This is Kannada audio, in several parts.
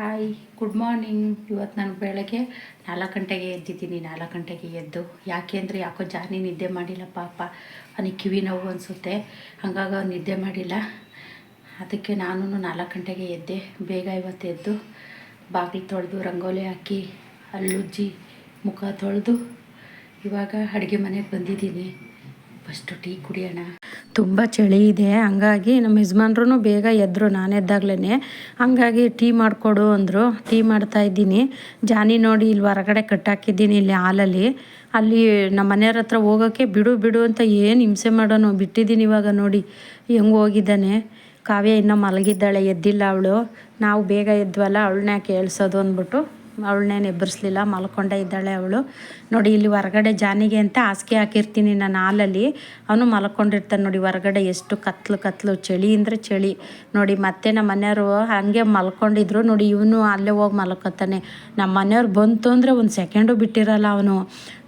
ಹಾಯ್ ಗುಡ್ ಮಾರ್ನಿಂಗ್ ಇವತ್ತು ನಾನು ಬೆಳಗ್ಗೆ ನಾಲ್ಕು ಗಂಟೆಗೆ ಎದ್ದಿದ್ದೀನಿ. ನಾಲ್ಕು ಗಂಟೆಗೆ ಎದ್ದು, ಯಾಕೆ ಅಂದರೆ ಯಾಕೋ ಜಾನಿ ನಿದ್ದೆ ಮಾಡಿಲ್ಲ ಪಾಪ. ಅವನಿಗೆ ಕಿವಿ ನೋವು ಅನಿಸುತ್ತೆ. ಹಾಗಾಗಿ ಅವ್ನು ನಿದ್ದೆ ಮಾಡಿಲ್ಲ. ಅದಕ್ಕೆ ನಾನು ನಾಲ್ಕು ಗಂಟೆಗೆ ಎದ್ದೆ. ಬೇಗ ಇವತ್ತು ಎದ್ದು ಬಾಗಿಲು ತೊಳೆದು, ರಂಗೋಲಿ ಹಾಕಿ ಅಲ್ಲುಜ್ಜಿ ಮುಖ ತೊಳೆದು, ಇವಾಗ ಅಡುಗೆ ಮನೆಗೆ ಬಂದಿದ್ದೀನಿ. ಫಸ್ಟು ಟೀ ಕುಡಿಯೋಣ. ತುಂಬ ಚಳಿ ಇದೆ. ಹಂಗಾಗಿ ನಮ್ಮ ಯಜಮಾನ್ರು ಬೇಗ ಎದ್ದರು ನಾನು ಎದ್ದಾಗ್ಲೇ ಹಂಗಾಗಿ ಟೀ ಮಾಡಿಕೊಡು ಅಂದರು. ಟೀ ಮಾಡ್ತಾ ಇದ್ದೀನಿ. ಜಾನಿ ನೋಡಿ ಇಲ್ಲಿ ಹೊರಗಡೆ ಕಟ್ಟಾಕಿದ್ದೀನಿ ಇಲ್ಲಿ ಹಾಲಲ್ಲಿ. ಅಲ್ಲಿ ನಮ್ಮ ಮನೆಯವ್ರ ಹತ್ರ ಹೋಗೋಕ್ಕೆ ಬಿಡು ಬಿಡು ಅಂತ ಏನು ಹಿಂಸೆ ಮಾಡೋನು? ಬಿಟ್ಟಿದ್ದೀನಿ ಇವಾಗ ನೋಡಿ. ಹೆಂಗೆ ಹೋಗಿದ್ದಾನೆ? ಕಾವ್ಯ ಇನ್ನೂ ಮಲಗಿದ್ದಾಳೆ. ಎದ್ದಿಲ್ಲ ಅವಳು. ನಾವು ಬೇಗ ಎದ್ವಲ್ಲ ಅವಳನ್ನ ಕೇಳಿಸೋದು ಅಂದ್ಬಿಟ್ಟು ಅವಳನ್ನೇನು ಎಬ್ಬರಿಸ್ಲಿಲ್ಲ, ಮಲ್ಕೊಂಡೇ ಇದ್ದಾಳೆ ಅವಳು. ನೋಡಿ, ಇಲ್ಲಿ ಹೊರಗಡೆ ಜಾನಿಗೆ ಅಂತ ಹಾಸಿಗೆ ಹಾಕಿರ್ತೀನಿ ನಾನು ಹಾಲಲ್ಲಿ. ಅವನು ಮಲ್ಕೊಂಡಿರ್ತಾನೆ ನೋಡಿ, ಹೊರಗಡೆ ಎಷ್ಟು ಕತ್ಲು ಕತ್ಲು, ಚಳಿ ಅಂದರೆ ಚಳಿ. ನೋಡಿ, ಮತ್ತೆ ನಮ್ಮ ಮನೆಯವರು ಹಾಗೆ ಮಲ್ಕೊಂಡಿದ್ರು. ನೋಡಿ, ಇವನು ಅಲ್ಲೇ ಹೋಗಿ ಮಲ್ಕೊತಾನೆ. ನಮ್ಮ ಮನೆಯವ್ರು ಬಂತು ಅಂದರೆ ಒಂದು ಸೆಕೆಂಡು ಬಿಟ್ಟಿರಲ್ಲ ಅವನು.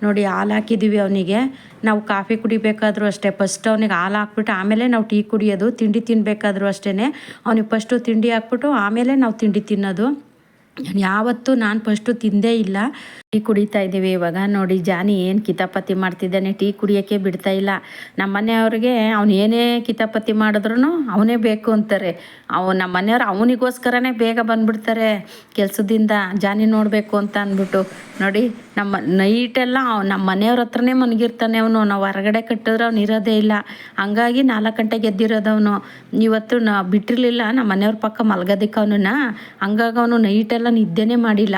ನೋಡಿ, ಹಾಲು ಹಾಕಿದ್ದೀವಿ ಅವನಿಗೆ. ನಾವು ಕಾಫಿ ಕುಡಿಬೇಕಾದ್ರೂ ಅಷ್ಟೇ. ಫಸ್ಟ್ ಅವನಿಗೆ ಹಾಲು ಹಾಕ್ಬಿಟ್ಟು ಆಮೇಲೆ ನಾವು ಟೀ ಕುಡಿಯೋದು, ತಿಂಡಿ ತಿನ್ನಬೇಕಾದ್ರೂ ಅಷ್ಟೇ ಅವನಿಗೆ ಫಸ್ಟು ತಿಂಡಿ ಹಾಕ್ಬಿಟ್ಟು ಆಮೇಲೆ ನಾವು ತಿಂಡಿ ತಿನ್ನೋದು. ಯಾವತ್ತೂ ನಾನು ಫಸ್ಟು ತಿಂದೇ ಇಲ್ಲ. ಟೀ ಕುಡಿತಾ ಇದ್ದೀವಿ. ಇವಾಗ ನೋಡಿ ಜಾನಿ ಏನು ಕಿತಾಪತಿ ಮಾಡ್ತಿದ್ದಾನೆ. ಟೀ ಕುಡಿಯೋಕ್ಕೆ ಬಿಡ್ತಾ ಇಲ್ಲ. ನಮ್ಮ ಮನೆಯವ್ರಿಗೆ ಅವ್ನು ಏನೇ ಕಿತಾಪತಿ ಮಾಡಿದ್ರು ಅವನೇ ಬೇಕು ಅಂತಾರೆ. ಅವು ನಮ್ಮ ಮನೆಯವ್ರು ಅವನಿಗೋಸ್ಕರನೇ ಬೇಗ ಬಂದುಬಿಡ್ತಾರೆ ಕೆಲಸದಿಂದ. ಜಾನಿ ನೋಡಬೇಕು ಅಂತ ಅಂದ್ಬಿಟ್ಟು. ನೋಡಿ ನಮ್ಮ ನೈಟೆಲ್ಲ ನಮ್ಮ ಮನೆಯವ್ರ ಹತ್ರನೇ ಮನಗಿರ್ತಾನೆ ಅವನು. ನಾವು ಹೊರಗಡೆ ಕಟ್ಟಿದ್ರೆ ಅವ್ನು ಇರೋದೇ ಇಲ್ಲ. ಹಂಗಾಗಿ ನಾಲ್ಕು ಗಂಟೆಗೆ ಎದ್ದಿರೋದವನು ಇವತ್ತು ನಾ, ಬಿಟ್ಟಿರಲಿಲ್ಲ. ನಮ್ಮ ಮನೆಯವ್ರ ಪಕ್ಕ ಮಲ್ಗೋದಕ್ಕೆ ಅವನನ್ನ. ಹಂಗಾಗಿ ಅವನು ನೈಟೆಲ್ಲ ನಿದ್ದೆನೇ ಮಾಡಿಲ್ಲ.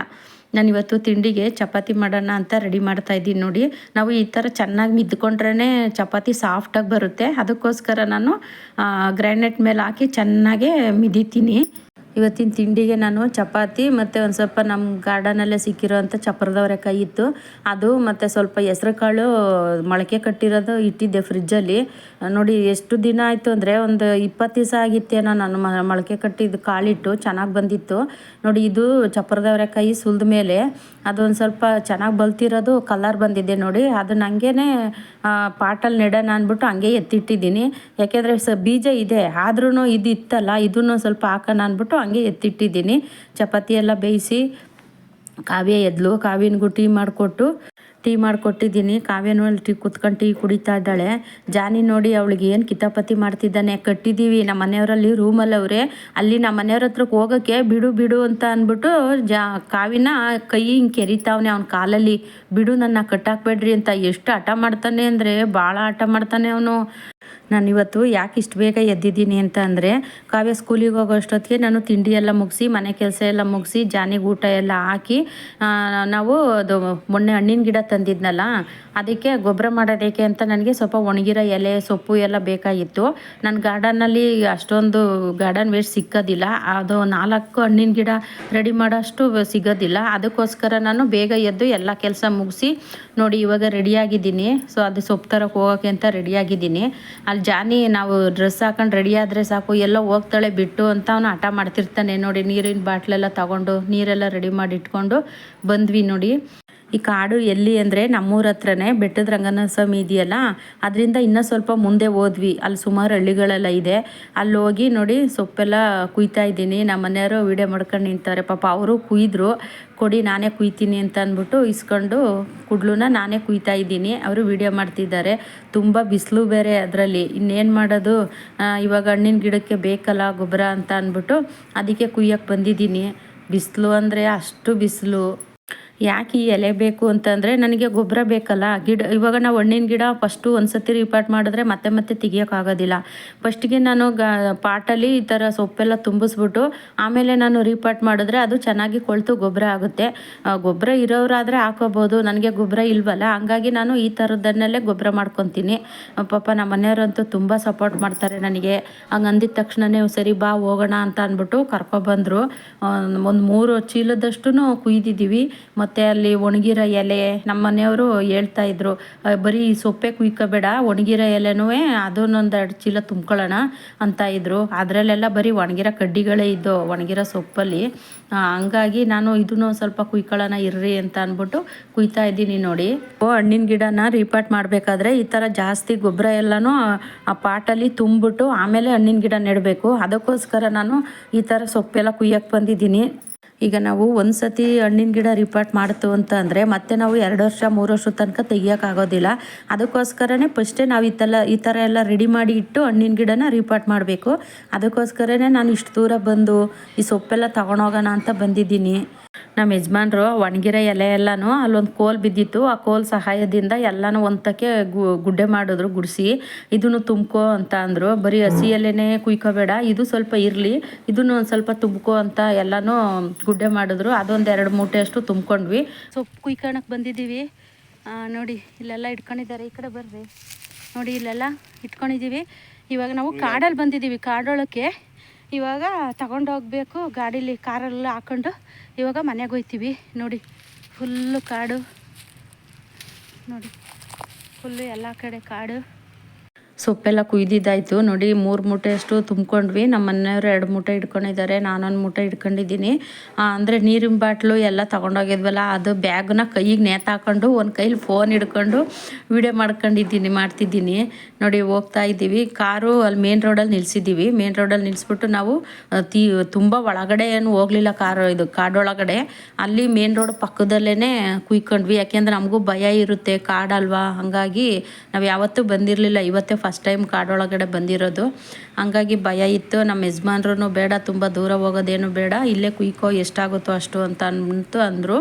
ನಾನು ಇವತ್ತು ತಿಂಡಿಗೆ ಚಪಾತಿ ಮಾಡೋಣ ಅಂತ ರೆಡಿ ಮಾಡ್ತಾ ಇದ್ದೀನಿ ನೋಡಿ. ನಾವು ಈ ಥರ ಚೆನ್ನಾಗಿ ಮಿದ್ಕೊಂಡ್ರೇ ಚಪಾತಿ ಸಾಫ್ಟಾಗಿ ಬರುತ್ತೆ. ಅದಕ್ಕೋಸ್ಕರ ನಾನು ಗ್ರ್ಯಾಂಡೆಟ್ ಮೇಲೆ ಹಾಕಿ ಚೆನ್ನಾಗೇ ಮಿದಿತೀನಿ. ಇವತ್ತಿನ ತಿಂಡಿಗೆ ನಾನು ಚಪಾತಿ ಮತ್ತು ಒಂದು ಸ್ವಲ್ಪ ನಮ್ಮ ಗಾರ್ಡನಲ್ಲೇ ಸಿಕ್ಕಿರೋವಂಥ ಚಪ್ರದವರೆಕಾಯಿ ಇತ್ತು. ಅದು ಮತ್ತು ಸ್ವಲ್ಪ ಹೆಸ್ರು ಕಾಳು ಮೊಳಕೆ ಕಟ್ಟಿರೋದು ಇಟ್ಟಿದ್ದೆ ಫ್ರಿಜ್ಜಲ್ಲಿ ನೋಡಿ ಎಷ್ಟು ದಿನ ಆಯಿತು ಅಂದರೆ ಒಂದು ಇಪ್ಪತ್ತು ದಿವಸ ಆಗಿತ್ತೇನೋ ನಾನು ಮೊಳಕೆ ಕಟ್ಟಿದ್ದು ಕಾಳಿಟ್ಟು ಚೆನ್ನಾಗಿ ಬಂದಿತ್ತು. ನೋಡಿ ಇದು ಚಪ್ರದವರೆಕಾಯಿ ಸುಲಿದ ಮೇಲೆ. ಅದೊಂದು ಸ್ವಲ್ಪ ಚೆನ್ನಾಗಿ ಬಲ್ತಿರೋದು ಕಲರ್ ಬಂದಿದೆ ನೋಡಿ. ಅದನ್ನ ಹಂಗೇ ಪಾಟಲ್ಲಿ ನೆಡೋಣ ಅಂದ್ಬಿಟ್ಟು ಹಂಗೆ ಎತ್ತಿಟ್ಟಿದ್ದೀನಿ. ಯಾಕೆಂದರೆ ಸ, ಬೀಜ ಇದೆ ಆದ್ರೂ ಇದು ಇತ್ತಲ್ಲ ಇದನ್ನು ಸ್ವಲ್ಪ ಹಾಕೋಣ ಅಂದ್ಬಿಟ್ಟು ಹಂಗೆ ಎತ್ತಿಟ್ಟಿದ್ದೀನಿ. ಚಪಾತಿ ಎಲ್ಲ ಬೇಯಿಸಿ ಕಾವ್ಯ ಎದ್ಲು. ಕಾವ್ಯನಿಗೂ ಟೀ ಮಾಡಿಕೊಟ್ಟು, ಟೀ ಮಾಡಿಕೊಟ್ಟಿದ್ದೀನಿ. ಕಾವ್ಯನೂ ಅಲ್ಲಿ ಟೀ ಕುತ್ಕೊಂಡು ಟೀ ಕುಡಿತಾ ಇದ್ದಾಳೆ. ಜಾನಿ ನೋಡಿ ಅವಳಿಗೆ ಏನು ಕಿತಾಪತಿ ಮಾಡ್ತಿದ್ದಾನೆ. ಕಟ್ಟಿದ್ದೀವಿ ನಮ್ಮ ಮನೆಯವರಲ್ಲಿ ರೂಮಲ್ಲಿ ಅವರೇ. ಅಲ್ಲಿ ನಮ್ಮ ಮನೆಯವ್ರ ಹತ್ರಕ್ಕೆ ಹೋಗೋಕ್ಕೆ ಬಿಡು ಬಿಡು ಅಂತ ಅಂದ್ಬಿಟ್ಟು ಜಾ ಕಾವಿನ ಕೈ ಹಿಂಗೆ ಕೆರಿತಾವನೆ. ಅವ್ನ ಕಾಲಲ್ಲಿ, ಬಿಡು ನನ್ನ ಕಟ್ಟಾಕ್ಬೇಡ್ರಿ ಅಂತ ಎಷ್ಟು ಹಠ ಮಾಡ್ತಾನೆ ಅಂದರೆ ಭಾಳ ಹಠ ಮಾಡ್ತಾನೆ ಅವನು. ನಾನು ಇವತ್ತು ಯಾಕೆ ಇಷ್ಟು ಬೇಗ ಎದ್ದಿದ್ದೀನಿ ಅಂತ ಅಂದರೆ ಕಾವ್ಯ ಸ್ಕೂಲಿಗೆ ಹೋಗೋ ಅಷ್ಟೊತ್ತಿಗೆ ನಾನು ತಿಂಡಿ ಎಲ್ಲ ಮುಗಿಸಿ, ಮನೆ ಕೆಲಸ ಎಲ್ಲ ಮುಗಿಸಿ, ಜಾನಿಗೆ ಊಟ ಎಲ್ಲ ಹಾಕಿ ನಾವು ಅದು ಮೊನ್ನೆ ಹಣ್ಣಿನ ಗಿಡ ತಂದಿದ್ನಲ್ಲ, ಅದಕ್ಕೆ ಗೊಬ್ಬರ ಮಾಡೋದಕ್ಕೆ ಅಂತ ನನಗೆ ಸ್ವಲ್ಪ ಒಣಗಿರೋ ಎಲೆ, ಸೊಪ್ಪು ಎಲ್ಲ ಬೇಕಾಗಿತ್ತು. ನನ್ನ ಗಾರ್ಡನ್ನಲ್ಲಿ ಅಷ್ಟೊಂದು ಗಾರ್ಡನ್ ವೇಸ್ಟ್ ಸಿಕ್ಕೋದಿಲ್ಲ. ಅದು ನಾಲ್ಕು ಹಣ್ಣಿನ ಗಿಡ ರೆಡಿ ಮಾಡೋಷ್ಟು ಸಿಗೋದಿಲ್ಲ. ಅದಕ್ಕೋಸ್ಕರ ನಾನು ಬೇಗ ಎದ್ದು ಎಲ್ಲ ಕೆಲಸ ಮುಗಿಸಿ ನೋಡಿ ಇವಾಗ ರೆಡಿಯಾಗಿದ್ದೀನಿ. ಸೊ, ಅದು ಸೊಪ್ಪು ತರಕ್ಕೆ ಹೋಗೋಕ್ಕೆ ಅಂತ ರೆಡಿಯಾಗಿದ್ದೀನಿ. ಅಲ್ಲಿ ಜಾನಿ, ನಾವು ಡ್ರೆಸ್ ಹಾಕೊಂಡು ರೆಡಿ ಆದರೆ ಸಾಕು, ಎಲ್ಲ ಹೋಗ್ತಾಳೆ ಬಿಟ್ಟು ಅಂತ ಅವನು ಹಠ ಮಾಡ್ತಿರ್ತಾನೆ. ನೋಡಿ, ನೀರಿನ ಬಾಟ್ಲೆಲ್ಲ ತಗೊಂಡು, ನೀರೆಲ್ಲ ರೆಡಿ ಮಾಡಿ ಇಟ್ಕೊಂಡು ಬಂದ್ವಿ ನೋಡಿ. ಈ ಕಾಡು ಎಲ್ಲಿ ಅಂದರೆ ನಮ್ಮೂರ ಹತ್ರನೇ ಬೆಟ್ಟದ ರಂಗನ ಸ್ವಾಮಿ ಇದೆಯಲ್ಲ, ಅದರಿಂದ ಇನ್ನೂ ಸ್ವಲ್ಪ ಮುಂದೆ ಹೋದ್ವಿ. ಅಲ್ಲಿ ಸುಮಾರು ಹಳ್ಳಿಗಳೆಲ್ಲ ಇದೆ. ಅಲ್ಲಿ ಹೋಗಿ ನೋಡಿ ಸೊಪ್ಪೆಲ್ಲ ಕುಯ್ತಾ ಇದ್ದೀನಿ. ನಮ್ಮ ಮನೆಯವರು ವೀಡಿಯೋ ಮಾಡ್ಕೊಂಡು ನಿಂತಾರೆ. ಪಾಪ ಅವರು ಕುಯ್ದರು. ಕೊಡಿ, ನಾನೇ ಕುಯ್ತೀನಿ ಅಂತ ಅಂದ್ಬಿಟ್ಟು ಇಸ್ಕೊಂಡು ಕುಡ್ಲೂನ ನಾನೇ ಕುಯ್ತಾ ಇದ್ದೀನಿ. ಅವರು ವೀಡಿಯೋ ಮಾಡ್ತಿದ್ದಾರೆ. ತುಂಬ ಬಿಸಿಲು ಬೇರೆ ಅದರಲ್ಲಿ. ಇನ್ನೇನು ಮಾಡೋದು? ಇವಾಗ ಹಣ್ಣಿನ ಗಿಡಕ್ಕೆ ಬೇಕಲ್ಲ ಗೊಬ್ಬರ ಅಂತ ಅಂದ್ಬಿಟ್ಟು ಅದಕ್ಕೆ ಕುಯ್ಯಕ್ಕೆ ಬಂದಿದ್ದೀನಿ. ಬಿಸಿಲು ಅಂದರೆ ಅಷ್ಟು ಬಿಸಿಲು. ಯಾಕೆ ಈ ಎಲೆ ಬೇಕು ಅಂತಂದರೆ ನನಗೆ ಗೊಬ್ಬರ ಬೇಕಲ್ಲ. ಗಿಡ, ಇವಾಗ ನಾವು ಹಣ್ಣಿನ ಗಿಡ ಫಸ್ಟು ಒಂದು ಸತಿ ರಿಪಾರ್ಟ್ ಮಾಡಿದ್ರೆ ಮತ್ತೆ ಮತ್ತೆ ತೆಗಿಯೋಕ್ಕಾಗೋದಿಲ್ಲ. ಫಸ್ಟಿಗೆ ನಾನು ಗ, ಪಾಟಲ್ಲಿ ಈ ಥರ ಸೊಪ್ಪೆಲ್ಲ ತುಂಬಿಸ್ಬಿಟ್ಟು ಆಮೇಲೆ ನಾನು ರಿಪಾರ್ಟ್ ಮಾಡಿದ್ರೆ ಅದು ಚೆನ್ನಾಗಿ ಕೊಳ್ತು, ಗೊಬ್ಬರ ಆಗುತ್ತೆ. ಗೊಬ್ಬರ ಇರೋರಾದರೆ ಹಾಕೋಬೋದು, ನನಗೆ ಗೊಬ್ಬರ ಇಲ್ವಲ್ಲ. ಹಂಗಾಗಿ ನಾನು ಈ ಥರದನ್ನೆಲ್ಲೇ ಗೊಬ್ಬರ ಮಾಡ್ಕೊತೀನಿ. ಪಾಪ ನಮ್ಮ ಮನೆಯವರಂತೂ ತುಂಬ ಸಪೋರ್ಟ್ ಮಾಡ್ತಾರೆ ನನಗೆ. ಹಂಗೆ ಅಂದಿದ ತಕ್ಷಣವೇ ಸರಿ ಬಾ ಹೋಗೋಣ ಅಂತ ಅಂದ್ಬಿಟ್ಟು ಕರ್ಕೊಬಂದರು ಒಂದು ಮೂರು ಚೀಲದಷ್ಟು ಕುಯ್ದಿದ್ದೀವಿ. ಮತ್ತು ಅಲ್ಲಿ ಒಣಗಿರೋ ಎಲೆ ನಮ್ಮ ಮನೆಯವರು ಹೇಳ್ತಾ ಇದ್ರು "ಅ, ಬರೀ ಸೊಪ್ಪೆ ಕುಯ್ಕೋಬೇಡ ಒಣಗಿರೋ ಎಲೆನೂ ಅದನ್ನೊಂದೆರಡು ಚೀಲ ತುಂಬ್ಕೊಳ್ಳೋಣ ಅಂತ ಇದ್ರು. ಅದರಲ್ಲೆಲ್ಲ ಬರೀ ಒಣಗಿರೋ ಕಡ್ಡಿಗಳೇ ಇದ್ದು ಒಣಗಿರೋ ಸೊಪ್ಪಲ್ಲಿ ಹಂಗಾಗಿ ನಾನು ಇದನ್ನು ಸ್ವಲ್ಪ ಕುಯ್ಕೊಳ್ಳೋಣ ಇರ್ರಿ ಅಂತ ಅಂದ್ಬಿಟ್ಟು ಕುಯ್ತಾ ಇದ್ದೀನಿ ನೋಡಿ. ಓ ಹಣ್ಣಿನ ಗಿಡನ ರೀಪಾಟ್ ಮಾಡಬೇಕಾದ್ರೆ ಈ ಥರ ಜಾಸ್ತಿ ಗೊಬ್ಬರ ಎಲ್ಲನೂ ಆ ಪಾಟಲ್ಲಿ ತುಂಬಿಬಿಟ್ಟು ಆಮೇಲೆ ಹಣ್ಣಿನ ಗಿಡ ನೆಡಬೇಕು. ಅದಕ್ಕೋಸ್ಕರ ನಾನು ಈ ಥರ ಸೊಪ್ಪೆಲ್ಲ ಕುಯ್ಯಕ್ಕೆ ಬಂದಿದ್ದೀನಿ. ಈಗ ನಾವು ಒಂದು ಸತಿ ಹಣ್ಣಿನ ಗಿಡ ರಿಪಾರ್ಟ್ ಮಾಡ್ತು ಅಂತ ಅಂದರೆ ಮತ್ತೆ ನಾವು ಎರಡು ವರ್ಷ, ಮೂರು ವರ್ಷದ ತನಕ ತೆಗಿಯೋಕ್ಕಾಗೋದಿಲ್ಲ. ಅದಕ್ಕೋಸ್ಕರನೇ ಫಸ್ಟೇ ನಾವು ಥರ ಈ ಥರ ಎಲ್ಲ ರೆಡಿ ಮಾಡಿ ಇಟ್ಟು ಹಣ್ಣಿನ ಗಿಡನ ರಿಪಾರ್ಟ್ ಮಾಡಬೇಕು. ಅದಕ್ಕೋಸ್ಕರನೇ ನಾನು ಇಷ್ಟು ದೂರ ಬಂದು ಈ ಸೊಪ್ಪೆಲ್ಲ ತಗೊಂಡೋಗೋಣ ಅಂತ ಬಂದಿದ್ದೀನಿ. ನಮ್ಮ ಯಜಮಾನ್ರು ಒಣಗಿರೋ ಎಲೆ ಎಲ್ಲಾನು ಅಲ್ಲೊಂದು ಕೋಲ್ ಬಿದ್ದಿತ್ತು. ಆ ಕೋಲ್ ಸಹಾಯದಿಂದ ಎಲ್ಲಾನು ಒಂದಕ್ಕೆ ಗುಡ್ಡೆ ಮಾಡಿದ್ರು, ಗುಡಿಸಿ. ಇದನ್ನು ತುಂಬ್ಕೋ ಅಂತ ಅಂದರು. ಬರೀ ಹಸಿ ಎಲೆನೇ ಕುಯ್ಕೋಬೇಡ. ಇದು ಸ್ವಲ್ಪ ಇರಲಿ. ಇದನ್ನು ಒಂದು ಸ್ವಲ್ಪ ತುಂಬ್ಕೋ ಅಂತ ಎಲ್ಲಾನು ಗುಡ್ಡೆ ಮಾಡಿದ್ರು. ಅದೊಂದು ಎರಡು ಮೂಟೆ ಅಷ್ಟು ತುಂಬ್ಕೊಂಡ್ವಿ. ಸೊಪ್ಪು ಕುಯ್ಕೊಳಕ್ಕೆ ಬಂದಿದ್ದೀವಿ. ನೋಡಿ, ಇಲ್ಲೆಲ್ಲ ಇಟ್ಕೊಂಡಿದ್ದಾರೆ. ಈ ಕಡೆ ಬರ್ರಿ. ನೋಡಿ, ಇಲ್ಲೆಲ್ಲ ಇಟ್ಕೊಂಡಿದ್ದೀವಿ. ಇವಾಗ ನಾವು ಕಾಡಲ್ಲಿ ಬಂದಿದ್ದೀವಿ. ಕಾಡೊಳಕ್ಕೆ ಇವಾಗ ತಗೊಂಡೋಗ್ಬೇಕು. ಗಾಡೀಲಿ ಕಾರಲ್ಲಿ ಹಾಕೊಂಡು ಇವಾಗ ಮನೆಗೆ ಹೋಗ್ತೀವಿ ನೋಡಿ ಫುಲ್ಲು ಕಾಡು. ನೋಡಿ ಫುಲ್ಲು ಎಲ್ಲ ಕಡೆ ಕಾಡು. ಸೊಪ್ಪೆಲ್ಲ ಕುಯ್ದಿದ್ದಾಯಿತು. ನೋಡಿ, ಮೂರು ಮೂಟೆಯಷ್ಟು ತುಂಬ್ಕೊಂಡ್ವಿ. ನಮ್ಮ ಮನೆಯವರು ಎರಡು ಮೂಟೆ ಇಟ್ಕೊಂಡಿದ್ದಾರೆ. ನಾನೊಂದು ಮೂಟೆ ಇಟ್ಕೊಂಡಿದ್ದೀನಿ. ಅಂದರೆ ನೀರಿನ ಬಾಟ್ಲು ಎಲ್ಲ ತೊಗೊಂಡೋಗಿದ್ವಲ್ಲ, ಅದು ಬ್ಯಾಗ್ನ ಕೈಗೆ ನೇತಾಕೊಂಡು, ಒಂದು ಕೈಲಿ ಫೋನ್ ಹಿಡ್ಕೊಂಡು ವಿಡಿಯೋ ಮಾಡ್ಕೊಂಡಿದ್ದೀನಿ, ಮಾಡ್ತಿದ್ದೀನಿ. ನೋಡಿ, ಹೋಗ್ತಾ ಇದ್ದೀವಿ. ಕಾರು ಅಲ್ಲಿ ಮೇನ್ ರೋಡಲ್ಲಿ ನಿಲ್ಲಿಸಿದ್ದೀವಿ ಮೇನ್ ರೋಡಲ್ಲಿ ನಿಲ್ಲಿಸ್ಬಿಟ್ಟು ನಾವು ತೀ, ತುಂಬ ಒಳಗಡೆ ಏನು ಹೋಗಲಿಲ್ಲ ಕಾರು ಇದು, ಕಾಡೊಳಗಡೆ. ಅಲ್ಲಿ ಮೇನ್ ರೋಡ್ ಪಕ್ಕದಲ್ಲೇ ಕುಯ್ಕೊಂಡ್ವಿ. ಯಾಕೆಂದ್ರೆ ನಮಗೂ ಭಯ ಇರುತ್ತೆ. ಕಾಡಲ್ವಾ? ಹಾಗಾಗಿ ನಾವು ಯಾವತ್ತೂ ಬಂದಿರಲಿಲ್ಲ. ಇವತ್ತೇ ಫಸ್ಟ್ ಟೈಮ್ ಕಾಡೊಳಗಡೆ ಬಂದಿರೋದು. ಹಂಗಾಗಿ ಭಯ ಇತ್ತು. ನಮ್ಮ ಯಜಮಾನ್ರು ಬೇಡ, ತುಂಬ ದೂರ ಹೋಗೋದೇನು ಬೇಡ. ಇಲ್ಲೇ ಕುಯ್ಕೋ ಎಷ್ಟಾಗುತ್ತೋ ಅಷ್ಟು ಅಂತ ಅಂತು ಅಂದರು.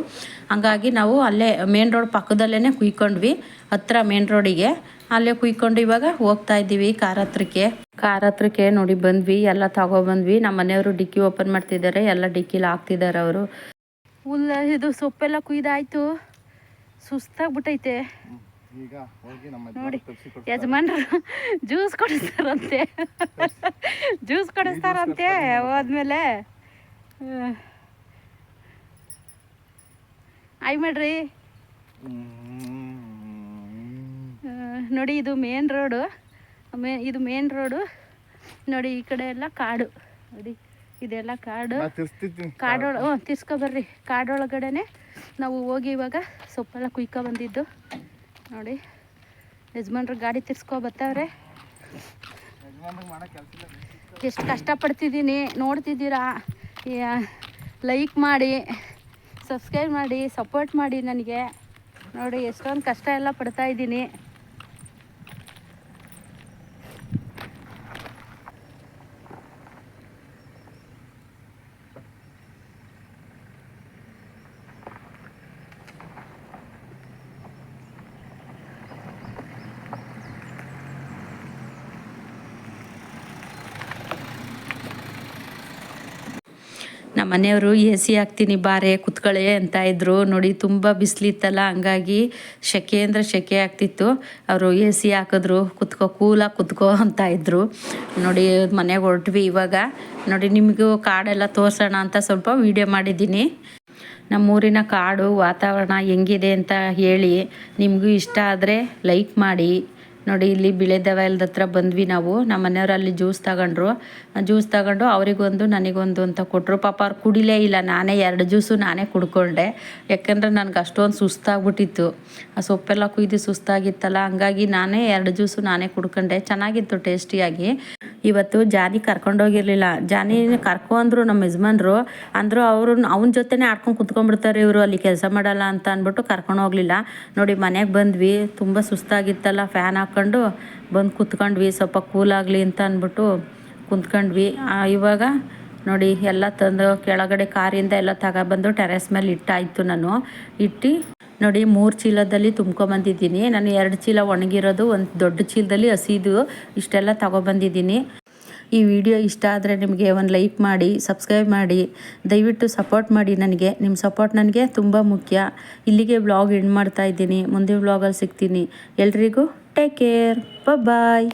ಹಂಗಾಗಿ ನಾವು ಅಲ್ಲೇ ಮೇನ್ ರೋಡ್ ಪಕ್ಕದಲ್ಲೇ ಕುಯ್ಕೊಂಡ್ವಿ, ಹತ್ರ ಮೇನ್ ರೋಡಿಗೆ ಅಲ್ಲೇ ಕುಯ್ಕೊಂಡು ಇವಾಗ ಹೋಗ್ತಾ ಇದ್ದೀವಿ ಕಾರ್ ಹತ್ರಕ್ಕೆ. ಕಾರ್ ಹತ್ರಕ್ಕೆ ನೋಡಿ ಬಂದ್ವಿ, ಎಲ್ಲ ತಗೊಬಂದ್ವಿ ನಮ್ಮ ಮನೆಯವರು ಡಿಕ್ಕಿ ಓಪನ್ ಮಾಡ್ತಿದ್ದಾರೆ, ಎಲ್ಲ ಡಿಕ್ಕಿಲಿ ಹಾಕ್ತಿದ್ದಾರೆ ಅವರು. ಹುಲ್ಲ ಇದು ಸೊಪ್ಪೆಲ್ಲ ಕುಯ್ದಾಯ್ತು. ಸುಸ್ತಾಗ್ಬಿಟ್ಟೈತೆ ನೋಡಿ ಯಜಮಾನ್ರು ಜ್ಯೂಸ್ ಕೊಡಿಸ್ತಾರಂತೆ. ಜ್ಯೂಸ್ ಕೊಡಿಸ್ತಾರಂತೆ ಹೋದ್ಮೇಲೆ. ಆಯ್ ಮಾಡ್ರಿ. ನೋಡಿ ಇದು ಮೇನ್ ರೋಡು ಮೇ ಇದು ಮೇನ್ ರೋಡು ನೋಡಿ ಈ ಕಡೆ ಎಲ್ಲ ಕಾಡು. ನೋಡಿ ಇದೆಲ್ಲ ಕಾಡು. ಕಾಡೊಳ ಹ್ಞೂ ತಿರ್ಸ್ಕೊ ಬರ್ರಿ. ಕಾಡೊಳಗಡೆನೆ ನಾವು ಹೋಗಿ ಇವಾಗ ಸೊಪ್ಪೆಲ್ಲ ಕುಯ್ಕೊ ಬಂದಿದ್ದು. ನೋಡಿ, ಯಜಮಾನ್ರು ಗಾಡಿ ತಿರ್ಸ್ಕೊ ಬರ್ತಾವ್ರೆ ಎಷ್ಟು ಕಷ್ಟಪಡ್ತಿದ್ದೀನಿ ನೋಡ್ತಿದ್ದೀರಾ? ಲೈಕ್ ಮಾಡಿ ಸಬ್ಸ್ಕ್ರೈಬ್ ಮಾಡಿ ಸಪೋರ್ಟ್ ಮಾಡಿ ನನಗೆ. ನೋಡಿ, ಎಷ್ಟೊಂದು ಕಷ್ಟ ಎಲ್ಲ ಪಡ್ತಾ ನಮ್ಮ ಮನೆಯವರು ಎ ಸಿ ಹಾಕ್ತೀನಿ, ಬಾರೆ, ಕುತ್ಕೊಳ್ಳೆ ಅಂತ ಇದ್ರು. ನೋಡಿ, ತುಂಬ ಬಿಸಿಲಿತ್ತಲ್ಲ, ಹಂಗಾಗಿ ಸೆಕೆ ಅಂದರೆ ಸೆಕೆ ಆಗ್ತಿತ್ತು. ಅವರು ಎ ಸಿ ಹಾಕಿದ್ರು, ಕುತ್ಕೋ, ಕೂಲಾಗಿ ಕುತ್ಕೋ ಅಂತ ಇದ್ರು. ನೋಡಿ, ಮನೆಗೆ ಹೊರಟ್ವಿ ಇವಾಗ. ನೋಡಿ, ನಿಮಗೂ ಕಾಡೆಲ್ಲ ತೋರಿಸೋಣ ಅಂತ ಸ್ವಲ್ಪ ವೀಡಿಯೋ ಮಾಡಿದ್ದೀನಿ. ನಮ್ಮೂರಿನ ಕಾಡು, ವಾತಾವರಣ ಹೆಂಗಿದೆ ಅಂತ ಹೇಳಿ ನಿಮಗೂ ಇಷ್ಟ ಆದರೆ ಲೈಕ್ ಮಾಡಿ. ನೋಡಿ, ಇಲ್ಲಿ ಬಿಳೆದೆವಲ್ದ ಹತ್ರ ಬಂದ್ವಿ ನಾವು. ನಮ್ಮ ಮನೆಯವರು ಅಲ್ಲಿ ಜ್ಯೂಸ್ ತಗೊಂಡ್ರು. ಜ್ಯೂಸ್ ತಗೊಂಡು ಅವರಿಗೊಂದು ನನಗೊಂದು ಅಂತ ಕೊಟ್ಟರು ಪಾಪ ಅವ್ರು ಕುಡಿಲೇ ಇಲ್ಲ, ನಾನೇ ಎರಡು ಜ್ಯೂಸು ನಾನೇ ಕುಡ್ಕೊಂಡೆ. ಯಾಕೆಂದರೆ ನನಗೆ ಅಷ್ಟೊಂದು ಸುಸ್ತಾಗ್ಬಿಟ್ಟಿತ್ತು. ಆ ಸೊಪ್ಪೆಲ್ಲ ಕುಯ್ದು ಸುಸ್ತಾಗಿತ್ತಲ್ಲ, ಹಂಗಾಗಿ ನಾನೇ ಎರಡು ಜ್ಯೂಸು ನಾನೇ ಕುಡ್ಕೊಂಡೆ. ಚೆನ್ನಾಗಿತ್ತು ಟೇಸ್ಟಿಯಾಗಿ. ಇವತ್ತು ಜಾನಿ ಕರ್ಕೊಂಡೋಗಿರಲಿಲ್ಲ ಜಾನಿ ಕರ್ಕೊ ಅಂದರು ನಮ್ಮ ಯಜಮಾನ್ರು. ಅಂದರು ಅವರು ಅವನ ಜೊತೆನೇ ಆಡ್ಕೊಂಡು ಕುತ್ಕೊಂಡ್ಬಿಡ್ತಾರೆ ಇವರು, ಅಲ್ಲಿ ಕೆಲಸ ಮಾಡಲ್ಲ ಅಂತ ಅಂದ್ಬಿಟ್ಟು ಕರ್ಕೊಂಡು ಹೋಗಲಿಲ್ಲ. ನೋಡಿ, ಮನೆಗೆ ಬಂದ್ವಿ. ತುಂಬ ಸುಸ್ತಾಗಿತ್ತಲ್ಲ, ಫ್ಯಾನ್ ಹಾಕ್ಕೊಂಡು ಬಂದು ಕುತ್ಕೊಂಡ್ವಿ. ಸ್ವಲ್ಪ ಕೂಲಾಗಲಿ ಅಂತ ಅಂದ್ಬಿಟ್ಟು ಕುಂತ್ಕೊಂಡ್ವಿ. ಇವಾಗ ನೋಡಿ ಎಲ್ಲ ತಂದು ಕೆಳಗಡೆ ಕಾರಿಂದ ಎಲ್ಲ ತಗೊಬಂದು ಟೆರೆಸ್ ಮೇಲೆ ಇಟ್ಟಾಯಿತು ನಾನು. ಇಟ್ಟು ನೋಡಿ ಮೂರು ಚೀಲದಲ್ಲಿ ತುಂಬ್ಕೊಂಬಂದಿದ್ದೀನಿ. ನಾನು ಎರಡು ಚೀಲ ಒಣಗಿರೋದು, ಒಂದು ದೊಡ್ಡ ಚೀಲದಲ್ಲಿ ಹಸಿದು ಇಷ್ಟೆಲ್ಲ ತಗೊಬಂದಿದ್ದೀನಿ. ಈ ವಿಡಿಯೋ ಇಷ್ಟ ಆದರೆ ನಿಮಗೆ ಒಂದು ಲೈಕ್ ಮಾಡಿ, ಸಬ್ಸ್ಕ್ರೈಬ್ ಮಾಡಿ. ದಯವಿಟ್ಟು ಸಪೋರ್ಟ್ ಮಾಡಿ ನನಗೆ. ನಿಮ್ಮ ಸಪೋರ್ಟ್ ನನಗೆ ತುಂಬ ಮುಖ್ಯ. ಇಲ್ಲಿಗೆ ವ್ಲಾಗ್ ಎಂಡ್ ಮಾಡ್ತಾ ಇದ್ದೀನಿ. ಮುಂದಿನ ವ್ಲಾಗಲ್ಲಿ ಸಿಗ್ತೀನಿ. ಎಲ್ರಿಗೂ ಟೇಕ್ ಕೇರ್ ಬಾಯ್